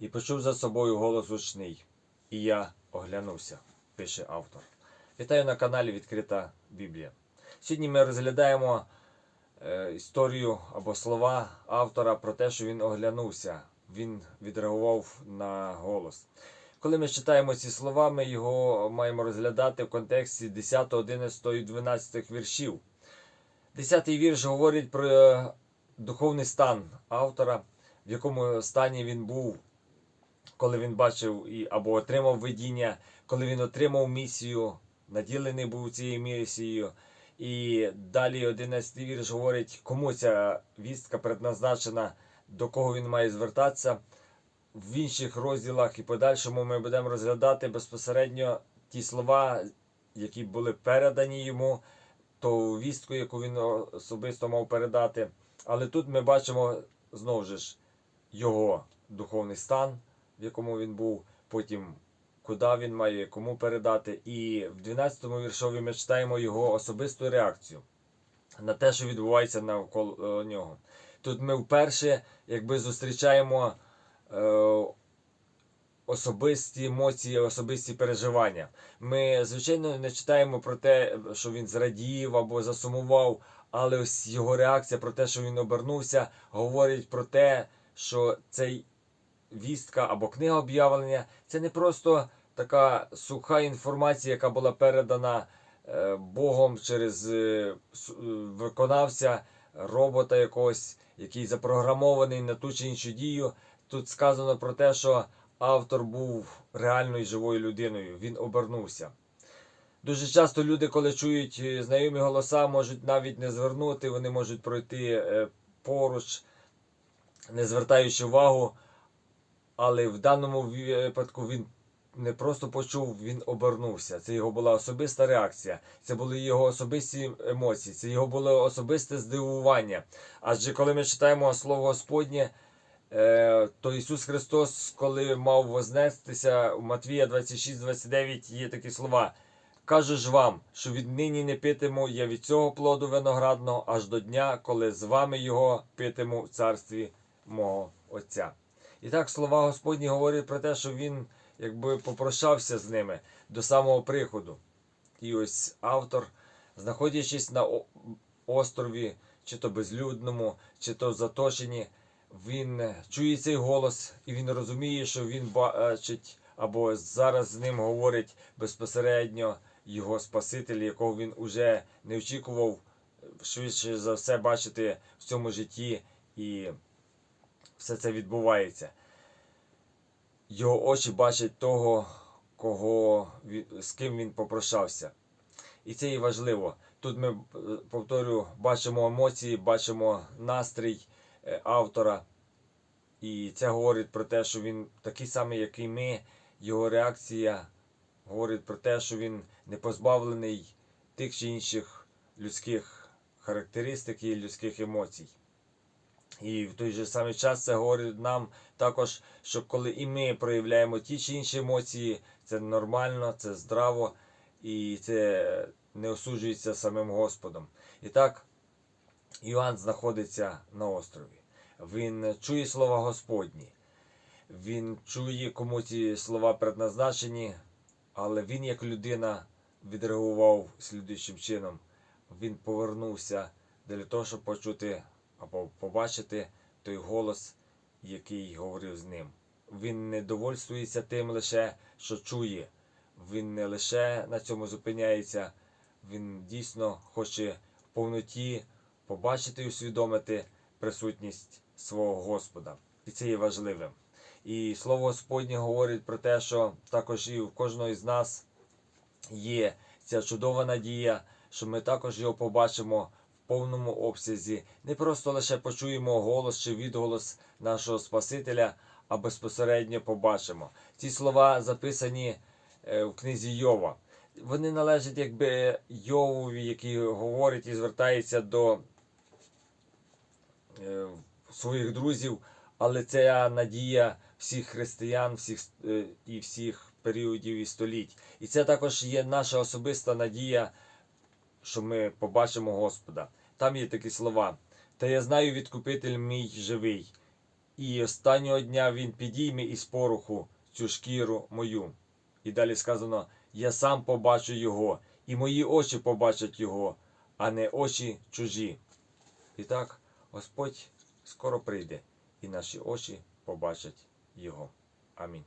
і почув за собою голос гучний. І я оглянувся, пише автор. Вітаю на каналі Відкрита Біблія. Сьогодні ми розглядаємо е, історію або слова автора про те, що він оглянувся, він відреагував на голос. Коли ми читаємо ці слова, ми його маємо розглядати в контексті 10, 11 і 12 віршів. Десятий вірш говорить про е, духовний стан автора, в якому стані він був, коли він бачив і, або отримав видіння, коли він отримав місію, наділений був цією місією. І далі 11 вірш говорить, кому ця вістка предназначена, до кого він має звертатися. В інших розділах і подальшому ми будемо розглядати безпосередньо ті слова, які були передані йому, ту вістку, яку він особисто мав передати. Але тут ми бачимо знову ж його духовний стан, в якому він був, потім куди він має, кому передати. І в 12-му віршові ми читаємо його особисту реакцію на те, що відбувається навколо е, нього. Тут ми вперше якби зустрічаємо е, особисті емоції, особисті переживання. Ми, звичайно, не читаємо про те, що він зрадів або засумував, але ось його реакція про те, що він обернувся, говорить про те, що цей вістка або книга об'явлення це не просто така суха інформація, яка була передана е, Богом через е, е, виконавця робота якогось, який запрограмований на ту чи іншу дію. Тут сказано про те, що автор був реальною живою людиною, він обернувся. Дуже часто люди, коли чують знайомі голоса, можуть навіть не звернути, вони можуть пройти поруч, не звертаючи увагу. Але в даному випадку він не просто почув, він обернувся. Це його була особиста реакція, це були його особисті емоції, це його було особисте здивування. Адже коли ми читаємо Слово Господнє, е, то Ісус Христос, коли мав вознестися у Матвія 26-29, є такі слова. Кажу ж вам, що віднині не питиму я від цього плоду виноградного аж до дня, коли з вами його питиму в царстві мого Отця. І так слова Господні говорять про те, що він якби попрощався з ними до самого приходу. І ось автор, знаходячись на острові, чи то безлюдному, чи то в заточенні, він чує цей голос і він розуміє, що він бачить або зараз з ним говорить безпосередньо його Спаситель, якого він уже не очікував швидше за все бачити в цьому житті, і все це відбувається. Його очі бачать того, кого, з ким він попрощався. І це і важливо. Тут ми, е, повторю, бачимо емоції, бачимо настрій е, автора. І це говорить про те, що він такий самий, як і ми. Його реакція говорить про те, що він не позбавлений тих чи інших людських характеристик і людських емоцій. І в той же самий час це говорить нам також, що коли і ми проявляємо ті чи інші емоції, це нормально, це здраво і це не осуджується самим Господом. І так, Іоанн знаходиться на острові. Він чує слова Господні. Він чує, кому ці слова предназначені, але він, як людина, відреагував слідуючим чином. Він повернувся для того, щоб почути або побачити той голос, який говорив з ним. Він не довольствується тим лише, що чує. Він не лише на цьому зупиняється, він дійсно хоче в повноті побачити і усвідомити присутність свого Господа. І це є важливим. І слово Господнє говорить про те, що також і в кожного із нас є ця чудова надія, що ми також його побачимо повному обсязі. Не просто лише почуємо голос чи відголос нашого Спасителя, а безпосередньо побачимо. Ці слова записані е, в книзі Йова. Вони належать якби Йовові, який говорить і звертається до е, своїх друзів, але це надія всіх християн, всіх е, і всіх періодів і століть. І це також є наша особиста надія, що ми побачимо Господа. Там є такі слова. Та я знаю, відкупитель мій живий, І останнього дня він підійме із пороху цю шкіру мою. І далі сказано: Я сам побачу його, і мої очі побачать його, а не очі чужі. І так, Господь скоро прийде, і наші очі побачать його. Амінь.